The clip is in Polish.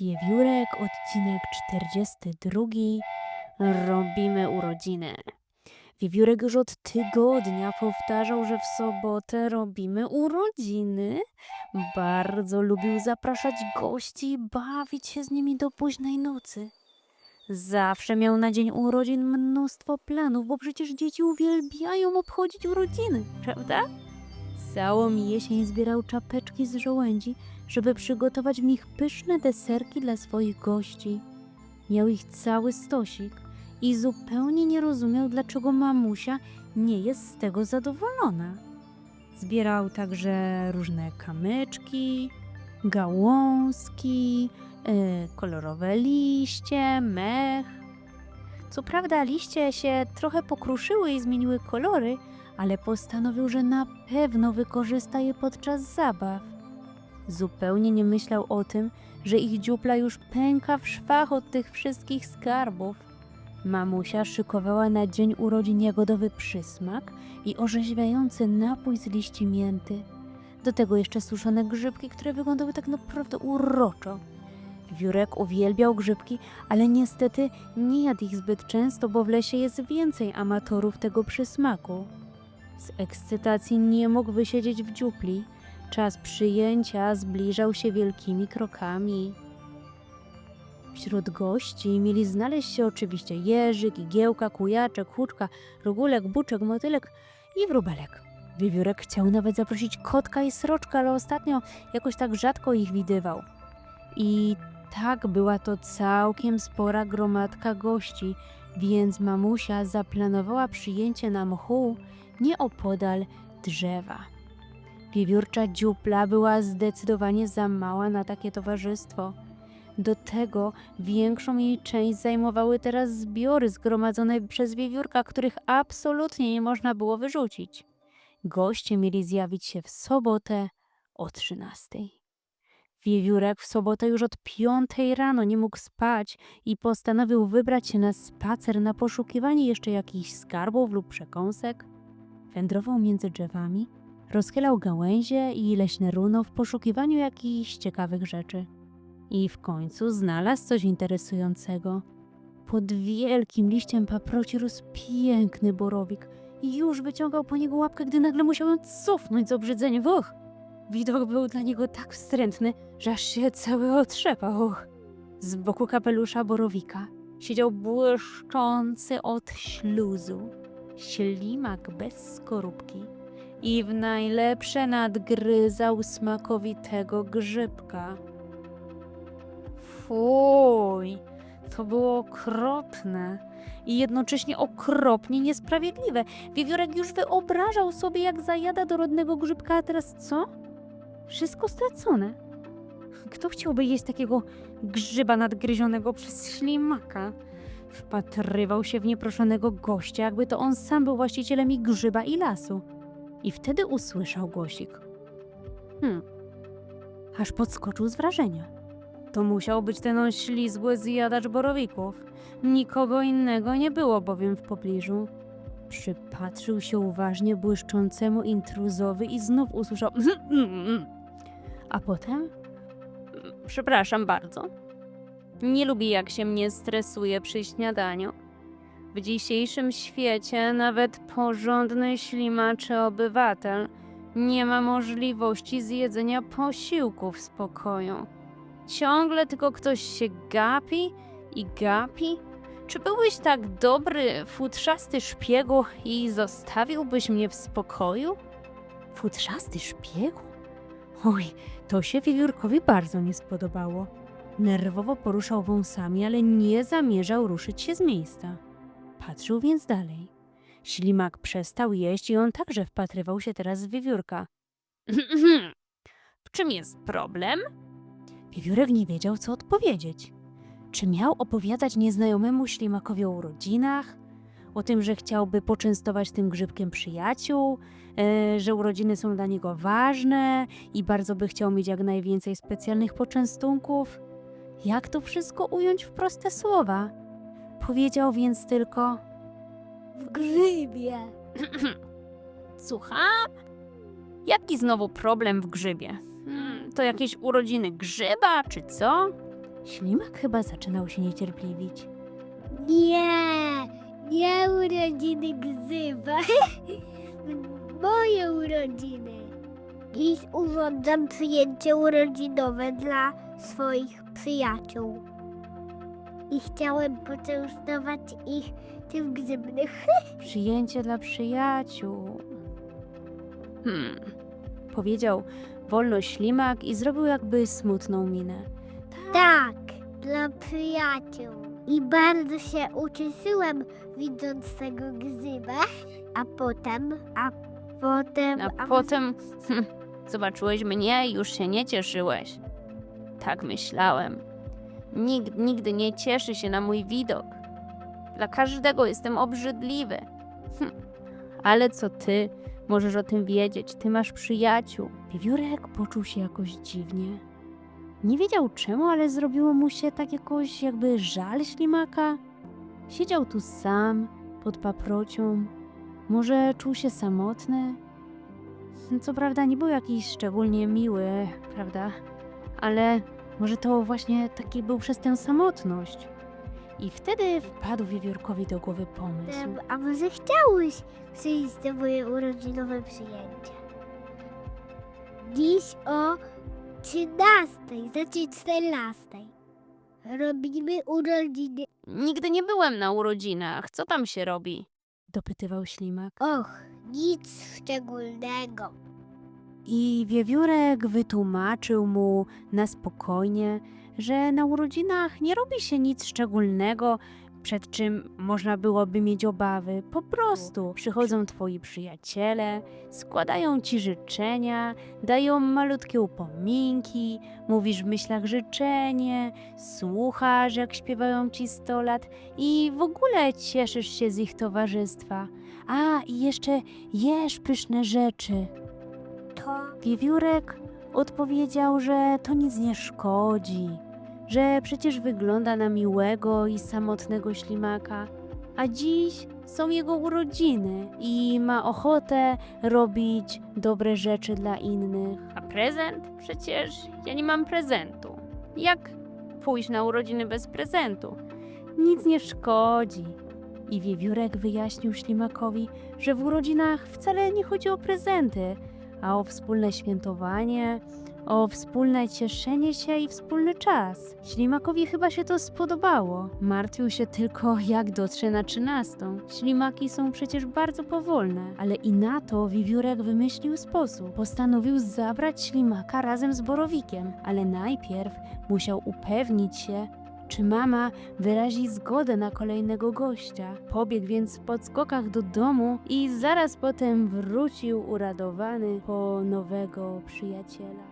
Wiewiórek, odcinek 42. Robimy urodziny. Wiewiórek już od tygodnia powtarzał, że w sobotę robimy urodziny. Bardzo lubił zapraszać gości i bawić się z nimi do późnej nocy. Zawsze miał na dzień urodzin mnóstwo planów, bo przecież dzieci uwielbiają obchodzić urodziny, prawda? Całą jesień zbierał czapeczki z żołędzi, żeby przygotować w nich pyszne deserki dla swoich gości. Miał ich cały stosik i zupełnie nie rozumiał, dlaczego mamusia nie jest z tego zadowolona. Zbierał także różne kamyczki, gałązki, yy, kolorowe liście, mech. Co prawda liście się trochę pokruszyły i zmieniły kolory, ale postanowił, że na pewno wykorzysta je podczas zabaw. Zupełnie nie myślał o tym, że ich dziupla już pęka w szwach od tych wszystkich skarbów. Mamusia szykowała na dzień urodzin jagodowy przysmak i orzeźwiający napój z liści mięty. Do tego jeszcze suszone grzybki, które wyglądały tak naprawdę uroczo. Wiórek uwielbiał grzybki, ale niestety nie jadł ich zbyt często, bo w lesie jest więcej amatorów tego przysmaku. Z ekscytacji nie mógł wysiedzieć w dziupli. Czas przyjęcia zbliżał się wielkimi krokami. Wśród gości mieli znaleźć się oczywiście Jerzyk, Igiełka, Kujaczek, Huczka, Rogulek, Buczek, Motylek i Wróbelek. Wiewiórek chciał nawet zaprosić kotka i sroczka, ale ostatnio jakoś tak rzadko ich widywał. I tak była to całkiem spora gromadka gości, więc mamusia zaplanowała przyjęcie na mchu nieopodal drzewa. Wiewiórcza dziupla była zdecydowanie za mała na takie towarzystwo. Do tego większą jej część zajmowały teraz zbiory zgromadzone przez wiewiórka, których absolutnie nie można było wyrzucić. Goście mieli zjawić się w sobotę o 13. Wiewiórek w sobotę już od piątej rano nie mógł spać i postanowił wybrać się na spacer na poszukiwanie jeszcze jakichś skarbów lub przekąsek. Wędrował między drzewami, rozchylał gałęzie i leśne runo w poszukiwaniu jakichś ciekawych rzeczy. I w końcu znalazł coś interesującego. Pod wielkim liściem paproci rósł piękny borowik i już wyciągał po niego łapkę, gdy nagle musiał cofnąć z obrzydzeniem. Och! Widok był dla niego tak wstrętny, że aż się cały otrzepał. Och. Z boku kapelusza borowika siedział błyszczący od śluzu ślimak bez skorupki i w najlepsze nadgryzał smakowitego grzybka. Fuj, to było okropne i jednocześnie okropnie niesprawiedliwe. Wiewiórek już wyobrażał sobie, jak zajada dorodnego grzybka, a teraz co? Wszystko stracone. Kto chciałby jeść takiego grzyba nadgryzionego przez ślimaka? Wpatrywał się w nieproszonego gościa, jakby to on sam był właścicielem i grzyba, i lasu. I wtedy usłyszał głosik. Hmm. Aż podskoczył z wrażenia. To musiał być ten oślizgły zjadacz borowików. Nikogo innego nie było bowiem w pobliżu. Przypatrzył się uważnie błyszczącemu intruzowi i znów usłyszał. A potem. Przepraszam bardzo. Nie lubię, jak się mnie stresuje przy śniadaniu. W dzisiejszym świecie nawet porządny ślimaczy obywatel nie ma możliwości zjedzenia posiłku w spokoju. Ciągle tylko ktoś się gapi i gapi. Czy byłbyś tak dobry, futrzasty szpiegu i zostawiłbyś mnie w spokoju? Futrzasty szpiegu? Oj, to się wiewiórkowi bardzo nie spodobało. Nerwowo poruszał wąsami, ale nie zamierzał ruszyć się z miejsca. Patrzył więc dalej. Ślimak przestał jeść i on także wpatrywał się teraz w wiewiórka. w czym jest problem? Wiewiórek nie wiedział, co odpowiedzieć. Czy miał opowiadać nieznajomemu ślimakowi o urodzinach? O tym, że chciałby poczęstować tym grzybkiem przyjaciół, e, że urodziny są dla niego ważne i bardzo by chciał mieć jak najwięcej specjalnych poczęstunków? Jak to wszystko ująć w proste słowa? Powiedział więc tylko: W grzybie. Słucham? Jaki znowu problem w grzybie? Hmm, to jakieś urodziny grzyba, czy co? Ślimak chyba zaczynał się niecierpliwić. Nie, nie urodziny Gzyba. Moje urodziny. Dziś urządzam przyjęcie urodzinowe dla swoich przyjaciół. I chciałem poczęstować ich tym grzybnych. Przyjęcie dla przyjaciół. Hmm, powiedział wolno ślimak i zrobił jakby smutną minę. Tak, dla przyjaciół. I bardzo się ucieszyłem widząc tego grzyba. A potem, a potem... A potem hm, zobaczyłeś mnie i już się nie cieszyłeś. Tak myślałem. Nikt nigdy nie cieszy się na mój widok. Dla każdego jestem obrzydliwy. Hm. Ale co ty możesz o tym wiedzieć? Ty masz przyjaciół. Wiewiórek poczuł się jakoś dziwnie. Nie wiedział czemu, ale zrobiło mu się tak jakoś jakby żal ślimaka. Siedział tu sam, pod paprocią. Może czuł się samotny? Co prawda nie był jakiś szczególnie miły, prawda? Ale może to właśnie taki był przez tę samotność. I wtedy wpadł wiewiórkowi do głowy pomysł. A może chciałeś przyjść na moje urodzinowe przyjęcie? Dziś o 13, znaczy 14. Robimy urodziny. Nigdy nie byłem na urodzinach. Co tam się robi? Dopytywał ślimak. Och, nic szczególnego. I wiewiórek wytłumaczył mu na spokojnie, że na urodzinach nie robi się nic szczególnego, przed czym można byłoby mieć obawy. Po prostu przychodzą twoi przyjaciele, składają ci życzenia, dają malutkie upominki, mówisz w myślach życzenie, słuchasz jak śpiewają ci sto lat i w ogóle cieszysz się z ich towarzystwa. A, i jeszcze jesz pyszne rzeczy. Wiewiórek odpowiedział, że to nic nie szkodzi, że przecież wygląda na miłego i samotnego ślimaka, a dziś są jego urodziny i ma ochotę robić dobre rzeczy dla innych. A prezent? Przecież ja nie mam prezentu. Jak pójść na urodziny bez prezentu? Nic nie szkodzi. I wiewiórek wyjaśnił ślimakowi, że w urodzinach wcale nie chodzi o prezenty, a o wspólne świętowanie, o wspólne cieszenie się i wspólny czas. Ślimakowi chyba się to spodobało. Martwił się tylko, jak dotrze na trzynastą. Ślimaki są przecież bardzo powolne, ale i na to wiewiórek wymyślił sposób. Postanowił zabrać ślimaka razem z borowikiem, ale najpierw musiał upewnić się, czy mama wyrazi zgodę na kolejnego gościa. Pobiegł więc w podskokach do domu i zaraz potem wrócił uradowany po nowego przyjaciela.